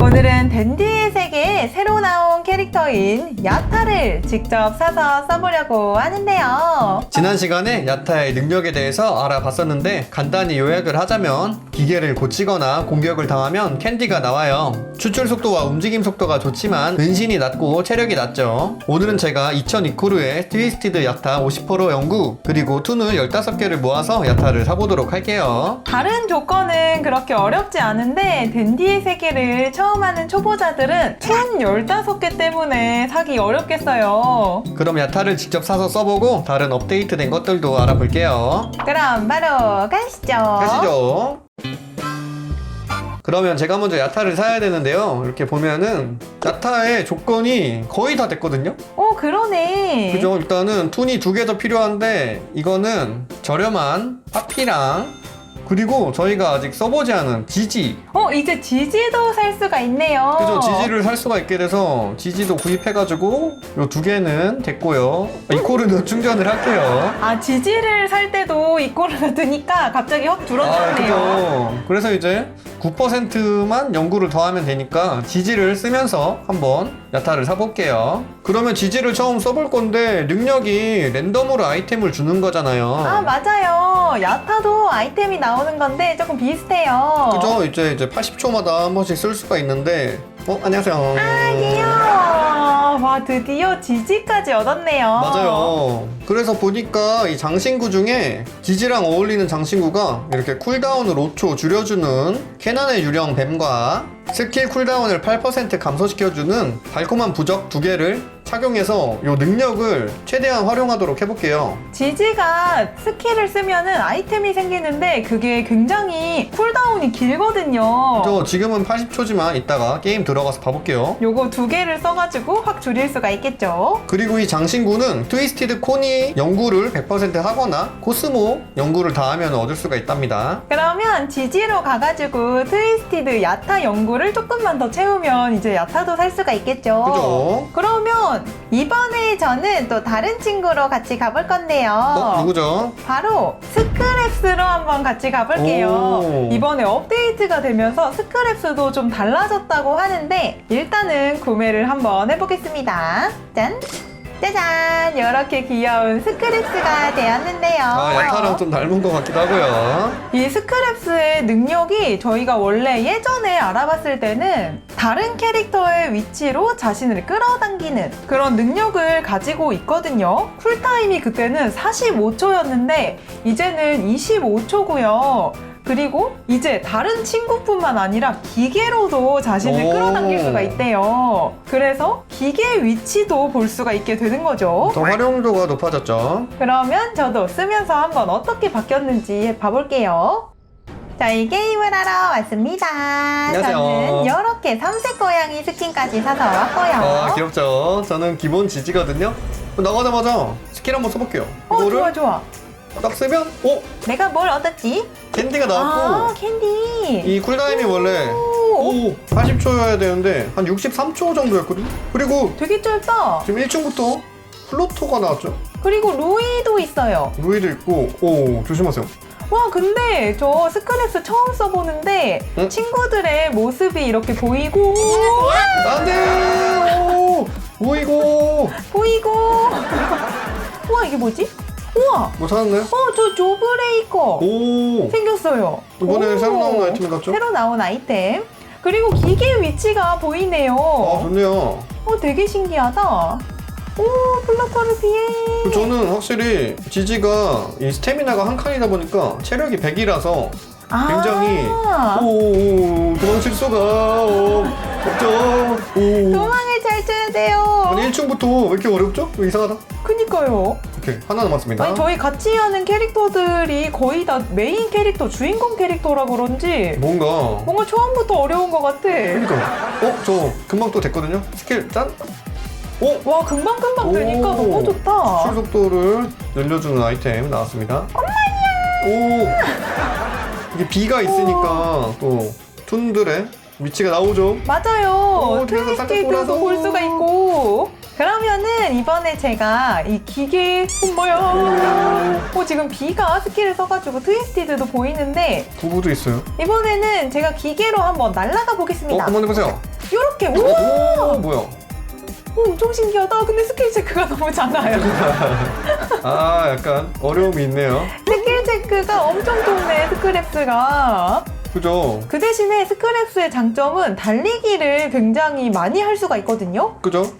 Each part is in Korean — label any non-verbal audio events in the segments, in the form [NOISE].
오늘은 새로 캐릭터인 야타를 직접 사서 써보려고 하는데요. 지난 시간에 야타의 능력에 대해서 알아봤었는데 간단히 요약을 하자면 기계를 고치거나 공격을 당하면 캔디가 나와요. 추출 속도와 움직임 속도가 좋지만 은신이 낮고 체력이 낮죠. 오늘은 제가 2002쿠르의 트위스티드 야타 50% 연구 그리고 툰을 15개를 모아서 야타를 사보도록 할게요. 다른 조건은 그렇게 어렵지 않은데 댄디의 세계를 처음 하는 초보자들은 툰 15개 때문에 사기 어렵겠어요. 그럼 야타를 직접 사서 써보고 다른 업데이트된 것들도 알아볼게요. 그럼 바로 가시죠. 가시죠. 그러면 제가 먼저 야타를 사야 되는데요. 이렇게 보면은 야타의 조건이 거의 다 됐거든요. 오 그러네. 그죠? 일단은 툰이 두 개 더 필요한데 이거는 저렴한 파피랑 그리고 저희가 아직 써보지 않은 지지 어 이제 지지도 살 수가 있네요. 그죠? 지지를 살 수가 있게 돼서 지지도 구입해가지고 요 두 개는 됐고요. 이 코르는 충전을 할게요. 아 지지를 살 때도 이 꼴을 드니까 갑자기 확 아, 줄어들네요. 그죠. 그래서 이제 9%만 연구를 더하면 되니까 지지를 쓰면서 한번 야타를 사볼게요. 그러면 지지를 처음 써볼 건데 능력이 랜덤으로 아이템을 주는 거잖아요. 아 맞아요. 야타도 아이템이 나오는 건데 조금 비슷해요. 그죠? 이제 이제 80초마다 한 번씩 쓸 수가 있는데 어 안녕하세요. 아 귀여워. 와 드디어 지지까지 얻었네요. 맞아요. 그래서 보니까 이 장신구 중에 지지랑 어울리는 장신구가 이렇게 쿨다운을 5초 줄여주는 캐난의 유령 뱀과 스킬 쿨다운을 8% 감소시켜주는 달콤한 부적 두 개를 착용해서 이 능력을 최대한 활용하도록 해볼게요. 지지가 스킬을 쓰면은 아이템이 생기는데 그게 굉장히 쿨다운이 길거든요. 저 지금은 80초지만 이따가 게임 들어가서 봐볼게요. 요거 두 개를 써가지고 확 줄일 수가 있겠죠. 그리고 이 장신구는 트위스티드 코니 연구를 100% 하거나 코스모 연구를 다 하면 얻을 수가 있답니다. 그러면 지지로 가가지고 트위스티드 야타 연구를 조금만 더 채우면 이제 야타도 살 수가 있겠죠. 그죠? 그러면 이번에 저는 또 다른 친구로 같이 가볼 건데요. 어, 누구죠? 바로 스크랩스로 한번 같이 가볼게요. 오. 이번에 업데이트가 되면서 스크랩스도 좀 달라졌다고 하는데 일단은 구매를 한번 해보겠습니다. 짠! 짜잔! 이렇게 귀여운 스크랩스가 되었는데요. 아, 야타랑 좀 닮은 것 같기도 하고요. 이 스크랩스의 능력이 저희가 원래 예전에 알아봤을 때는 다른 캐릭터의 위치로 자신을 끌어당기는 그런 능력을 가지고 있거든요. 쿨타임이 그때는 45초였는데 이제는 25초고요. 그리고 이제 다른 친구뿐만 아니라 기계로도 자신을 오. 끌어당길 수가 있대요. 그래서 기계 위치도 볼 수가 있게 되는 거죠. 더 활용도가 높아졌죠. 그러면 저도 쓰면서 한번 어떻게 바뀌었는지 봐볼게요. 저희 게임을 하러 왔습니다. 안녕하세요. 저는 이렇게 삼색 고양이 스킨까지 사서 왔고요. 아, 귀엽죠? 저는 기본 지지거든요. 나가자마자 스킬 한번 써볼게요. 어, 이거를 좋아, 좋아. 딱 쓰면, 오! 내가 뭘 얻었지? 캔디가 아, 나왔고, 캔디. 이 쿨타임이 원래, 오, 오! 80초여야 되는데, 한 63초 정도였거든요? 그리고 되게 짧다. 지금 1층부터 플로토가 나왔죠? 그리고 루이도 있어요. 루이도 있고, 오, 조심하세요. 와, 근데 저 스크랩스 처음 써보는데 응? 친구들의 모습이 이렇게 보이고, 안 돼! 오! 보이고! 보이고. [LAUGHS] 우와, 이게 뭐지? 우와, 뭐 찾았나요? 어, 저 조브레이커. 오! 생겼어요. 이번에 오. 새로 나온 아이템 같죠? 새로 나온 아이템. 그리고 기계 위치가 보이네요. 아, 좋네요. 어, 되게 신기하다. 오, 플라터를 비해. 저는 확실히 지지가 이 스태미나가 한 칸이다 보니까 체력이 100이라서 굉장히 아, 오 도망칠 수가 어, 없죠. 오. 도망을 잘 쳐야 돼요. 아니 1층부터 왜 이렇게 어렵죠? 어, 이상하다. 그니까요. 오케이 하나 남았습니다. 아니, 저희 같이 하는 캐릭터들이 거의 다 메인 캐릭터, 주인공 캐릭터라 그런지 뭔가 뭔가 처음부터 어려운 것 같아. 그러니까 어저 금방 또 됐거든요. 스킬 짠. 오 와, 금방 금방 되니까 오. 너무 좋다. 출 속도를 늘려주는 아이템 나왔습니다. 오 이게 비가 있으니까 또 툰들의 위치가 나오죠. 맞아요. 오, 뒤에서 살짝 트위스트도 돌아서. 볼 수가 있고. 그러면은 이번에 제가 이 기계 엄마야. 어 지금 비가 스킬을 써가지고 트위스티드도 보이는데 부부도 있어요. 이번에는 제가 기계로 한번 날아가 어 보겠습니다. 한번 해보세요. 이렇게 오, 오, 뭐야? 오, 엄청 신기하다. 근데 스킬 체크가 너무 작아요. [LAUGHS] 아, 약간 어려움이 있네요. 스킬 체크가 엄청 좋네 스크랩스가. 그죠? 그 대신에 스크랩스의 장점은 달리기를 굉장히 많이 할 수가 있거든요. 그죠?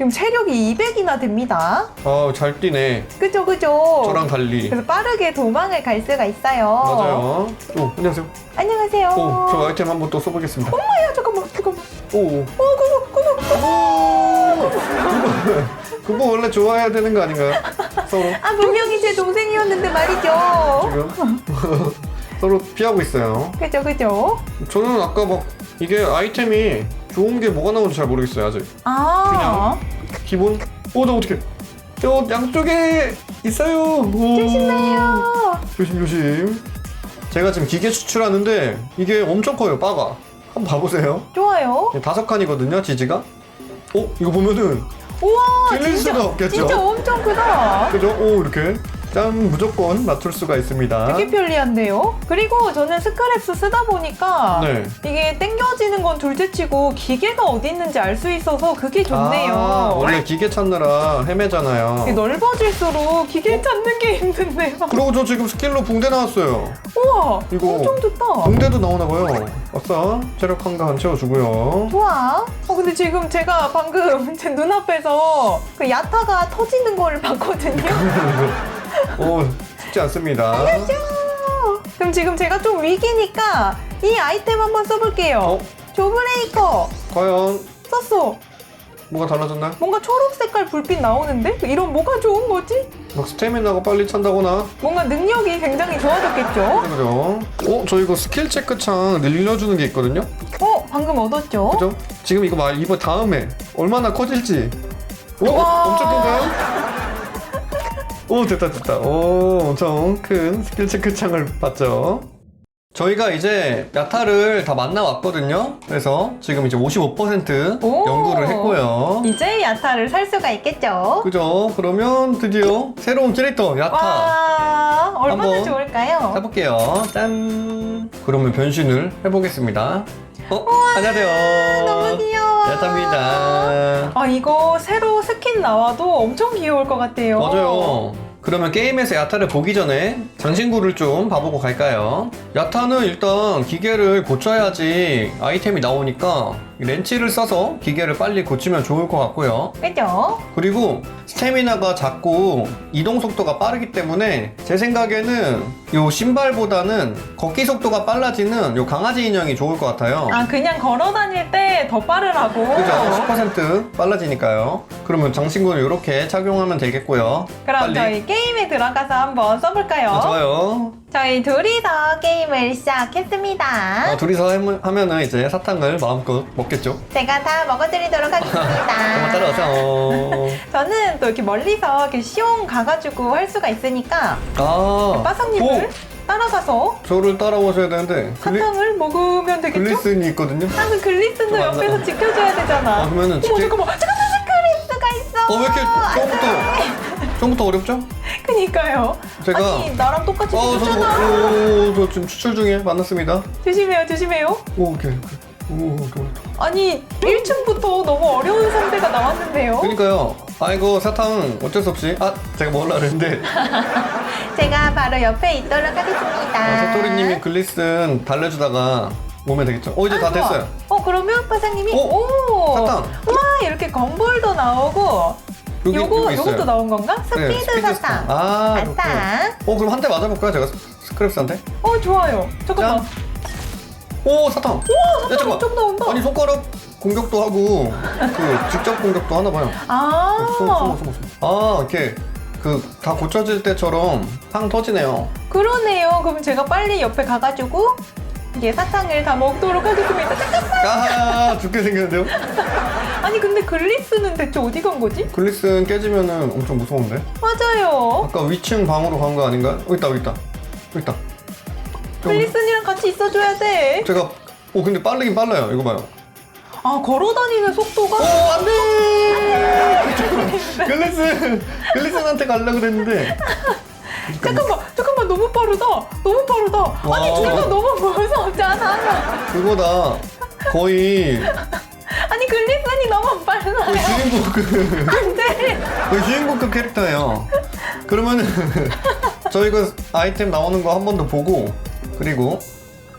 지금 체력이 200이나 됩니다. 아, 잘 뛰네. 그죠, 그죠. 저랑 달리. 그래서 빠르게 도망을 갈 수가 있어요. 맞아요. 오, 안녕하세요. 안녕하세요. 오, 저 아이템 한번 또 써보겠습니다. 엄마야, 잠깐만, 잠깐만. 오, 어, 그거, 그거. 오, 그거, 그거 원래 좋아해야 되는 거 아닌가요? 서로 아, 분명히 제 동생이었는데 말이죠. 지금 [LAUGHS] 서로 피하고 있어요. 그죠, 그죠. 저는 아까 막 이게 아이템이 좋은 게 뭐가 나오는지 잘 모르겠어요 아직. 아, 기본. 오, 나 어떻게? 저 양쪽에 있어요. 오. 조심해요. 조심 조심. 제가 지금 기계 추출하는데 이게 엄청 커요 바가. 한번 봐보세요. 좋아요. 다섯 칸이거든요 지지가. 오 이거 보면은 우와, 진짜, 수가 없겠죠? 진짜 엄청 크다. 그죠? 오 이렇게 짠 무조건 맞출 수가 있습니다. 되게 편리한데요? 그리고 저는 스크랩스 쓰다 보니까 네. 이게 당겨지는 건 둘째치고 기계가 어디 있는지 알 수 있어서 그게 좋네요. 아, 원래 기계 찾느라 헤매잖아요. 이게 넓어질수록 기계 찾는 게 힘든데요. 그리고 저 지금 스킬로 붕대 나왔어요. 우와, 이거 엄청 좋다. 붕대도 나오나 봐요. 아싸 체력 한가한 채워주고요. 좋아. 어 근데 지금 제가 방금 [LAUGHS] 제 눈앞에서 그 야타가 터지는 걸 봤거든요. [LAUGHS] 오 쉽지 않습니다. 그럼 지금 제가 좀 위기니까 이 아이템 한번 써볼게요. 어? 조브레이커 과연 썼어. 뭐가 달라졌나요? 뭔가 초록 색깔 불빛 나오는데? 이런 뭐가 좋은 거지? 막 스태미나가 빨리 찬다거나 뭔가 능력이 굉장히 좋아졌겠죠? 그죠? 어? 저 이거 스킬 체크창 늘려주는 게 있거든요? 어, 방금 얻었죠? 그죠? 지금 이거 말 이번 다음에 얼마나 커질지 오? 와. 엄청 큰가요? 오 됐다 됐다 오 엄청 큰 스킬 체크창을 봤죠 저희가 이제 야타를 다 만나왔거든요 그래서 지금 이제 55% 오. 연구를 했고요 이제 야타를 살 수가 있겠죠? 그죠? 그러면 드디어 새로운 캐릭터 야타 와, 얼마나 한번 좋을까요? 해볼게요. 짠. 그러면 변신을 해보겠습니다. 어? 안녕하세요. 너무 귀여워. 야타입니다. 아, 이거 새로 스킨 나와도 엄청 귀여울 것 같아요. 맞아요. 그러면 게임에서 야타를 보기 전에 장신구를 좀 봐보고 갈까요? 야타는 일단 기계를 고쳐야지 아이템이 나오니까 렌치를 써서 기계를 빨리 고치면 좋을 것 같고요. 그죠? 그리고 스태미나가 작고 이동 속도가 빠르기 때문에 제 생각에는 요 신발보다는 걷기 속도가 빨라지는 요 강아지 인형이 좋을 것 같아요. 아, 그냥 걸어 다닐 때 더 빠르라고. 그죠? 10% 빨라지니까요. 그러면 장신구는 이렇게 착용하면 되겠고요. 그럼 빨리. 저희 게임에 들어가서 한번 써볼까요? 아, 좋아요. 저희 둘이서 게임을 시작했습니다. 아, 둘이서 하면- 하면은 이제 사탕을 마음껏 먹겠죠. 제가 다 먹어드리도록 [LAUGHS] 한번 하겠습니다. 따라오세요. 저는 또 이렇게 멀리서 이렇게 시용 가가지고 할 수가 있으니까 아, 빠삭님을 따라가서 오, 저를 따라오셔야 되는데 글리, 사탕을 먹으면 되겠죠? 글리슨이 있거든요. 아, 그 글리스는 좀 옆에서 안 지켜줘야 되잖아. 아, 그러면은 어머, 지켜- 잠깐만, 잠깐만, 스크립스가 있어. 어, 왜 이렇게 처음부터 처음부터 어렵죠? 그니까요. 제가- 아니, 나랑 똑같이 어, 저, 생겼잖아. 오, 저 지금 추출 중에 만났습니다. 조심해요, 조심해요. 오, 오케이. 오케이. 오, 오케이. 아니, 1층부터 너무 어려운 상대가 나왔는데요. 그러니까요. 아이고 사탕 어쩔 수 없이 아 제가 먹으려 그랬는데 [LAUGHS] 제가 바로 옆에 있도록 하겠습니다. 아, 새토리님이 글리슨 달래주다가 오면 되겠죠. 어 이제 다 아, 좋아. 됐어요. 어, 그러면 파사님이 오, 오, 사탕. 와 이렇게 건볼도 나오고 여기 요거 여기 있어요. 요것도 나온 건가? 네, 스피드 사탕. 아 그렇구나. 사탕. 어 그럼 한 대 맞아볼까요 제가 스- 스크랩스한테? 어 좋아요. 잠깐만. 짠. 오 사탕. 오 사탕 엄청 나온다. 아니 손가락 공격도 하고 그 직접 공격도 하나 봐요. 아. 어, 숨어 숨어 숨어 숨어. 아 이렇게 그 다 고쳐질 때처럼 팡 터지네요. 그러네요. 그럼 제가 빨리 옆에 가가지고 이게 사탕을 다 먹도록 하겠습니다. 잠깐. 아 죽게 생겼는데요? 아니 근데 글리스는 대체 어디 간 거지? 글리슨 깨지면은 엄청 무서운데? 맞아요. 아까 위층 방으로 간 거 아닌가? 여기 있다 여기 있다 여기 있다 좀- 글리스니랑 같이 있어줘야 돼. 제가 오 근데 빠르긴 빨라요 이거 봐요 아 걸어다니는 속도가 오 안돼 글리슨 글리슨한테 가려고 그랬는데 [LAUGHS] 잠깐만 잠깐만 너무 빠르다 너무 빠르다 아니 와. 둘다 너무 무섭잖아 그거다 거의 글리슨이 너무 거의 빨라요. 주인공 안돼. 거의 주인공급 캐릭터예요. 그러면은 [LAUGHS] 저 이거 아이템 나오는 거 한 번 더 보고 그리고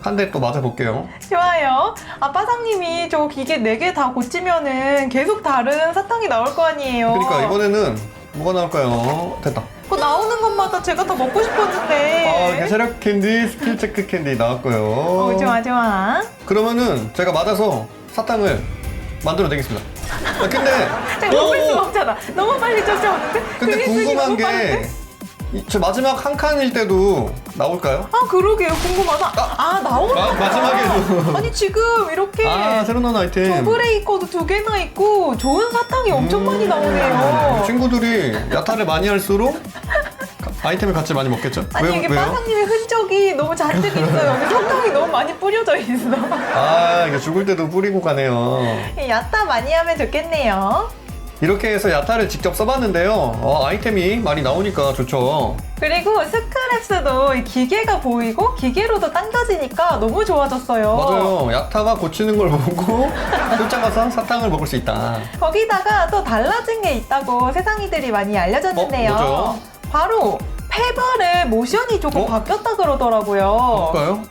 한 대 또 맞아 볼게요. 좋아요. 아빠상님이 저 기계 4개 다 고치면은 계속 다른 사탕이 나올 거 아니에요. 그러니까 이번에는 뭐가 나올까요? 됐다. 그거 나오는 것마다 제가 다 먹고 싶었는데. 아, 세력 캔디, 스킬 체크 캔디 나왔고요. 어, 좋아, 좋아. 그러면은 제가 맞아서 사탕을 만들어 내겠습니다. 아, 근데 [LAUGHS] 제가 먹을 오! 수가 없잖아. 너무 빨리 쫓아오는데? 근데 글리슨이 궁금한 너무 빠른데? 게저 마지막 한 칸일 때도 나올까요? 아, 그러게요. 궁금하다. 아, 나오는 아, 마지막에도. 아니, 지금 이렇게. 아, 새로 나온 아이템. 더브레이커도 두 개나 있고 좋은 사탕이 엄청 많이 나오네요. 친구들이 야타를 많이 할수록 아이템을 같이 많이 먹겠죠? 아니 이게 빠상님의 흔적이 너무 잔뜩 있어요. 여기 사탕이 너무 많이 뿌려져 있어. 아, 이게 죽을 때도 뿌리고 가네요. 야타 많이 하면 좋겠네요. 이렇게 해서 야타를 직접 써봤는데요. 어, 아이템이 많이 나오니까 좋죠. 그리고 스크랩스도 이 기계가 보이고 기계로도 당겨지니까 너무 좋아졌어요. 맞아요. 야타가 고치는 걸 보고 [LAUGHS] 쫓아가서 사탕을 먹을 수 있다. 거기다가 또 달라진 게 있다고 세상이들이 많이 알려졌는데요. 어, 뭐죠? 바로 페벌의 모션이 조금 어? 바뀌었다 그러더라고요. 볼까요?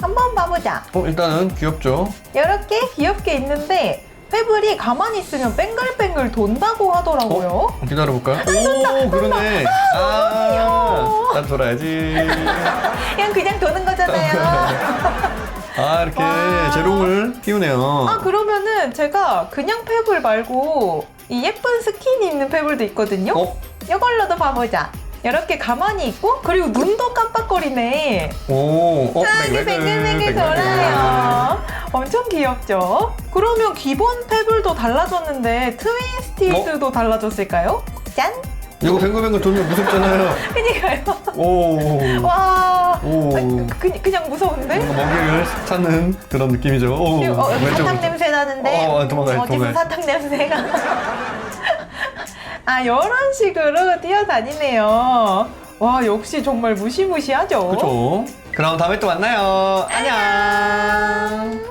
한번 봐보자. 어, 일단은 귀엽죠. 이렇게 귀엽게 있는데 페블이 가만히 있으면 뱅글뱅글 돈다고 하더라고요. 어, 기다려볼까요? 오, 그러네. 아, 귀여워. 난 돌아야지. [LAUGHS] 그냥 그냥 도는 거잖아요. [LAUGHS] 아, 이렇게 와. 재롱을 피우네요. 아 그러면은 제가 그냥 페블 말고 이 예쁜 스킨이 있는 페블도 있거든요. 어? 이걸로도 봐보자. 이렇게 가만히 있고 그리고 눈도 깜빡거리네. 오, 어, 아, 이게 뱅글뱅글 돌아요. 엄청 귀엽죠? 그러면 기본 페블도 달라졌는데 트위스티드도 달라졌을까요? 짠! 이거 뱅글뱅글 돌면 무섭잖아요. [LAUGHS] 그니까요. 오. 와. 오. 아니, 그, 그냥 무서운데? 먹이를 찾는 그런 느낌이죠. 오, 어. 사탕 냄새 나는데 어, 도망가요, 어디서 도망가요. 사탕 냄새가 아 이런 식으로 뛰어다니네요 와 역시 정말 무시무시하죠 그쵸. 그럼 다음에 또 만나요. 안녕.